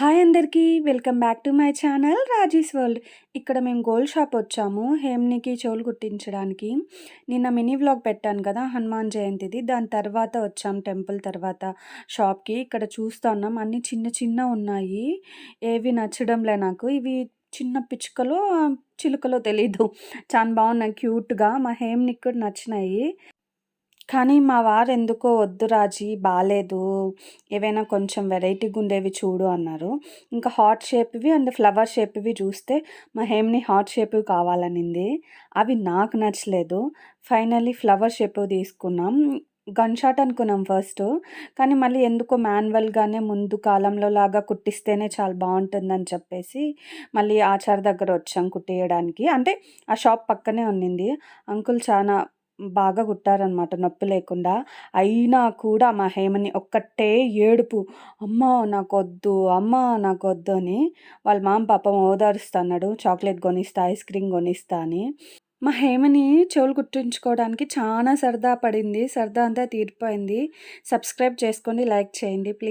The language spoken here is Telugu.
హాయ్ అందరికీ welcome back to my channel Raji's world. ఇక్కడ మేము గోల్డ్ షాప్ వచ్చాము హేమ్నికి చెవులు కుట్టించడానికి నిన్న మినీ వ్లాగ్ పెట్టాను కదా హనుమాన్ జయంతిది. దాని తర్వాత వచ్చాం టెంపుల్ తర్వాత షాప్కి. ఇక్కడ చూస్తున్నాం అన్నీ చిన్న చిన్న ఉన్నాయి. ఏవి నచ్చడంలే నాకు. ఇవి చిన్న పిచ్చుకలో చిలుకలో తెలీదు. చాలా బాగున్నాయి క్యూట్గా. మా హేమ్నికి కూడా నచ్చినాయి. కానీ మా వారు ఎందుకో వద్దు రాజీ బాగాలేదు ఏవైనా కొంచెం వెరైటీగా ఉండేవి చూడు అన్నారు. ఇంకా హార్ట్ షేప్వి అండ్ ఫ్లవర్ షేప్వి చూస్తే మా హేమ్ని హార్ట్ షేప్ కావాలనింది. అవి నాకు నచ్చలేదు. ఫైనల్లీ ఫ్లవర్ షేప్ తీసుకున్నాం. గన్ షాట్ అనుకున్నాం ఫస్ట్ కానీ మళ్ళీ ఎందుకో మాన్యువల్గానే ముందు కాలంలో లాగా కుట్టిస్తేనే చాలా బాగుంటుందని చెప్పేసి మళ్ళీ ఆచార్ దగ్గర వచ్చాం కుట్టేయడానికి. అంటే ఆ షాప్ పక్కనే ఉన్నింది. అంకుల్ చాలా బాగా కుట్టారనమాట నొప్పి లేకుండా. అయినా కూడా మా హేమని ఒక్కటే ఏడుపు అమ్మ నాకొద్దు అమ్మ నాకొద్దు అని వాళ్ళ మామ పాపం ఓదారుస్తున్నాడు. చాక్లెట్ కొనిస్తా ఐస్ క్రీమ్ కొనిస్తా అని. మా హేమని చెవులు కుట్టించుకోవడానికి చాలా సరదా పడింది. సరదా అంతా తీరిపోయింది. సబ్స్క్రైబ్ చేసుకోండి లైక్ చేయండి ప్లీజ్.